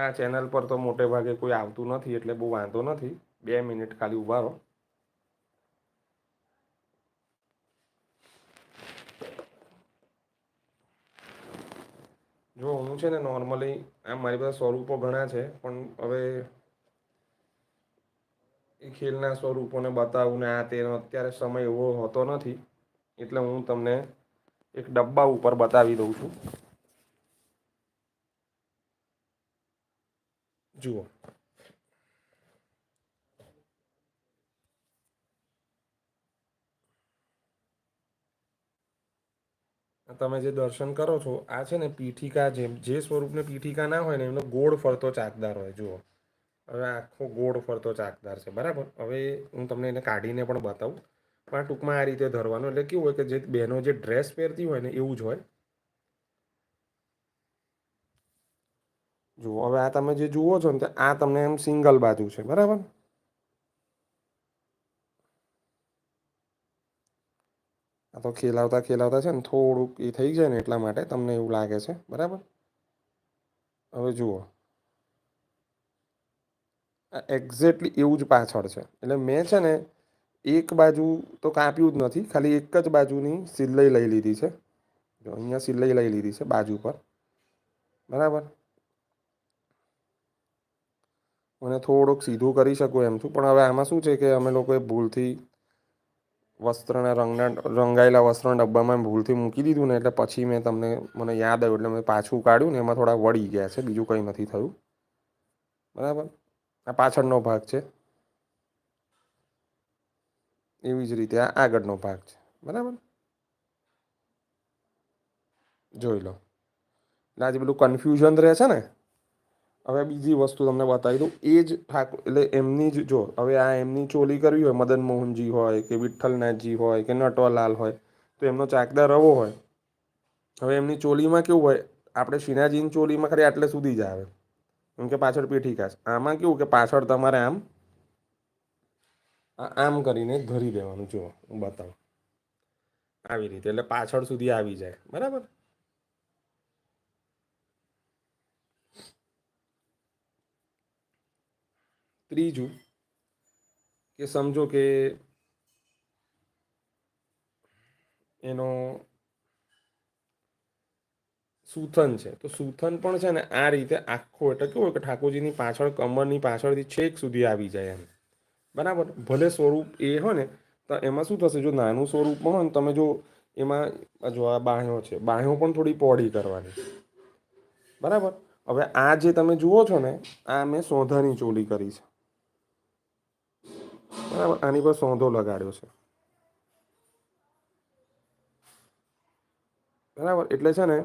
આ ચેનલ પર તો મોટે ભાગે કોઈ આવતું નથી, એટલે બહુ વાંધો નથી. બે મિનિટ ખાલી ઊભા રહો. જો, હું છે ને નોર્મલી આમ મારી પાસે સ્વરૂપો ઘણા છે, પણ હવે એ ખેલના સ્વરૂપોને બતાવું ને આ તેનો અત્યારે સમય એવો હોતો નથી, એટલે હું તમને એક ડબ્બા ઉપર બતાવી દઉં છું. જુઓ. તમે જે દર્શન કરો છો, આ છે ને પીઠિકા જેમ, જે સ્વરૂપને પીઠિકા ના હોય ને, એમનો ગોળ ફરતો ચાકદાર હોય, જુઓ. હવે આખો ગોળ ફરતો ચાકદાર છે, બરાબર? હવે હું તમને એને કાઢીને પણ બતાવું. પણ ટૂંકમાં આ રીતે ધરવાનું, એટલે કેવું હોય કે જે બહેનો જે ડ્રેસ પહેરતી હોય ને, એવું જ હોય. જુઓ, હવે આ તમે જે જુઓ છો ને આ તમને એમ સિંગલ બાજુ છે, બરાબર? આ તો ખેલાવતા ખેલાવતા છે ને, થોડુંક એ થઈ જાય ને એટલા માટે તમને એવું લાગે છે, બરાબર? હવે જુઓ. એક્ઝેક્ટલી એવું જ પાછળ છે. એટલે મેં છે ને, એક બાજુ તો કાપ્યું જ નથી, ખાલી એક જ બાજુની સિલાઈ લઈ લીધી છે. જો, અહીંયા સિલાઈ લઈ લીધી છે, બાજુ પર. બરાબર? મને થોડુંક સીધું કરી શકું એમ છું. પણ હવે આમાં શું છે કે અમે લોકોએ ભૂલથી વસ્ત્રના રંગના, રંગાયેલા વસ્ત્રના ડબ્બામાં ભૂલથી મૂકી દીધું ને એટલે પછી મેં તમને, મને યાદ આવ્યું એટલે મેં પાછું કાઢ્યું ને એમાં થોડા વળી ગયા છે. બીજું કંઈ નથી થયું. બરાબર? આ પાછળનો ભાગ છે. એવી જ રીતે આ આગળનો ભાગ છે. બરાબર? જોઈ લો. એટલે આજે પેલું કન્ફ્યુઝન રહે છે ને? હવે બીજી વસ્તુ તમને બતાવી દઉં. એ જ ઠાકોર એટલે એમની જ, જો, હવે આ એમની ચોલી કરવી હોય, મદન મોહનજી હોય કે વિઠ્ઠલનાથજી હોય કે નટવરલાલ હોય, તો એમનો ચાકદાર રવો હોય. હવે એમની ચોલીમાં કેવું હોય, આપણે શિનાજીની ચોલીમાં ખરી આટલે સુધી જ આવે. કેમ કે પાછળ પીઠિકા છે આમાં કેવું કે પાછળ તમારે આમ આમ કરીને ધરી દેવાનું જુઓ હું બતાવું. આવી રીતે, એટલે પાછળ સુધી આવી જાય. બરાબર? ત્રીજું કે સમજો કે એનો સૂથન છે. તો સૂથન પણ છે ને આ રીતે આખો એટલે કેવું કે ઠાકોરજીની પાછળ કમરની પાછળથી છેક સુધી આવી જાય એમ. બરાબર? ભલે સ્વરૂપ એ હોય ને, તો એમાં શું થશે? જો નાનું સ્વરૂપ હોય ને, તમે જો એમાં જો આ બાહ્યો છે, બાહ્યો પણ થોડી પોડી કરવાની. બરાબર? હવે આ જે તમે જુઓ છો ને, આ મેં સોધાની ચોલી કરી છે. બરાબર? આની પર સોંધો લગાડ્યો છે. બરાબર? એટલે છે ને,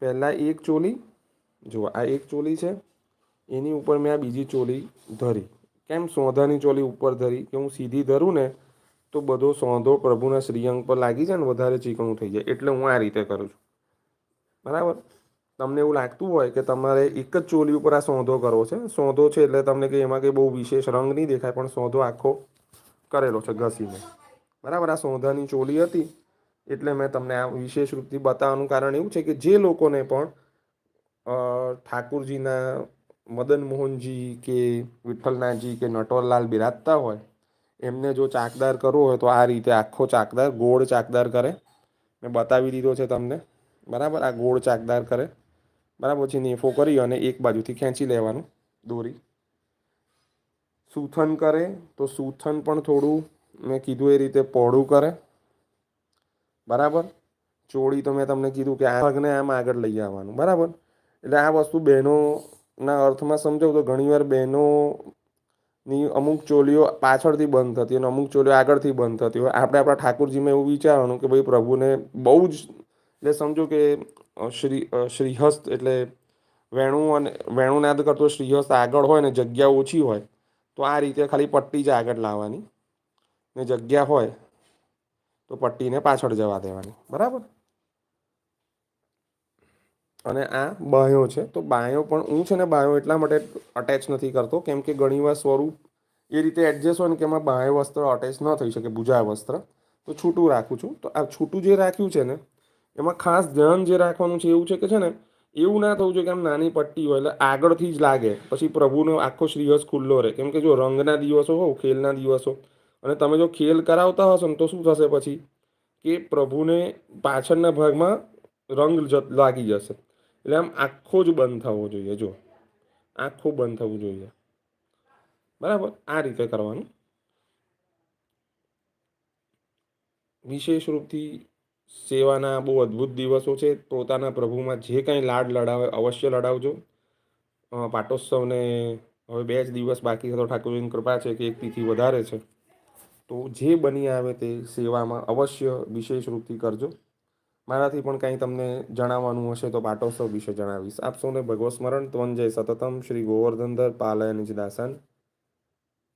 પહેલાં એક ચોલી, જુઓ, આ એક ચોલી છે. એની ઉપર મેં આ બીજી ચોલી ધરી. કેમ સોંધાની ચોલી ઉપર ધરી? કે હું સીધી ધરું ને, તો બધો સોંધો પ્રભુના શ્રીઅંગ પર લાગી જાય ને, વધારે ચીકણું થઈ જાય. એટલે હું આ રીતે કરું છું. બરાબર? તમને એવું લાગતું હોય કે તમારે એક જ ચોલી ઉપર આ સોંધો કરવો છે? સોંધો છે એટલે તમને કે એમાં કંઈ બહુ વિશેષ રંગ નહીં દેખાય, પણ સોંધો આખો કરેલો છે ઘસીને. બરાબર, આ સોંધાની ચોલી હતી. એટલે મેં તમને આ વિશેષ રૂપથી બતાવવાનું કારણ એવું છે કે જે લોકોને પણ ઠાકુરજીના મદન મોહનજી કે વિઠ્ઠલનાથજી કે નટવરલાલ બિરાજતા હોય, એમને જો ચાકદાર કરવો હોય તો આ રીતે આખો ચાકદાર, ગોળ ચાકદાર કરે. મેં બતાવી દીધો છે તમને. બરાબર, આ ગોળ ચાકદાર કરે. બરાબર પછી નેફો કરી અને એક બાજુથી ખેંચી લેવાનું દોરી. સૂથન કરે તો સૂથન પણ થોડું મેં કીધું એ રીતે પહોળું કરે. બરાબર? ચોળી તો મેં તમને કીધું કે આ ભાગને આમ આગળ લઈ આવવાનું. બરાબર? એટલે આ વસ્તુ બહેનોના અર્થમાં સમજાવું તો ઘણીવાર બહેનોની અમુક ચોલીઓ પાછળથી બંધ થતી અને અમુક ચોલીઓ આગળથી બંધ થતી હોય. આપણે આપણા ઠાકોરજીમાં એવું વિચારવાનું કે ભાઈ પ્રભુને બહુ જ, એટલે સમજો કે શ્રી શ્રીહસ્ત એટલે વેણું અને વેણુનાદ કરતો શ્રીહસ્ત આગળ હોય ને જગ્યા ઓછી હોય, તો આ રીતે ખાલી પટ્ટી જ આગળ લાવવાની. ને જગ્યા હોય, તો પટ્ટીને પાછળ જવા દેવાની. બરાબર? અને આ બાયો છે, તો બાયો પણ હું છે ને બાયો એટલા માટે અટેચ નથી કરતો, કેમ કે ઘણીવાર સ્વરૂપ એ રીતે એડજસ્ટ હોય ને કે એમાં બાંયો વસ્ત્ર અટેચ ન થઈ શકે, ભુજા વસ્ત્ર, તો છૂટું રાખું છું. તો આ છૂટું જે રાખ્યું છે ને એમાં ખાસ ધ્યાન જે રાખવાનું છે એવું છે કે છે ને, એવું ના થવું જોઈએ કે આમ નાની પટ્ટી હોય, એટલે આગળથી જ લાગે. પછી પ્રભુનો આખો શ્રીયસ ખુલ્લો રહે. કેમ કે જો રંગના દિવસો હોવ, ખેલના દિવસો, અને તમે જો ખેલ કરાવતા હશો ને તો શું થશે પછી? કે પ્રભુને પાછળના ભાગમાં રંગ લાગી જશે. એટલે આમ આખો જ બંધ થવો જોઈએ, જો. આખું બંધ થવું જોઈએ. બરાબર? આ રીતે કરવાનું. વિશેષ રૂપથી સેવાના બહુ અદ્ભુત દિવસો છે. પોતાના પ્રભુમાં જે કાંઈ લાડ લડાવે અવશ્ય લડાવજો. પાટોત્સવને હવે બે જ દિવસ બાકી તો ઠાકોરજીની કૃપા છે કે એક તિથિ વધારે છે. તો જે બની આવે તે સેવામાં અવશ્ય વિશેષ રૂપથી કરજો. મારાથી પણ કાંઈ તમને જણાવવાનું હશે તો પાટોત્સવ વિશે જણાવીશ. આપ સૌને ભગવત સ્મરણ. ત્વન જય સતતમ. શ્રી ગોવર્ધનધર પાલય નિજ દાસન.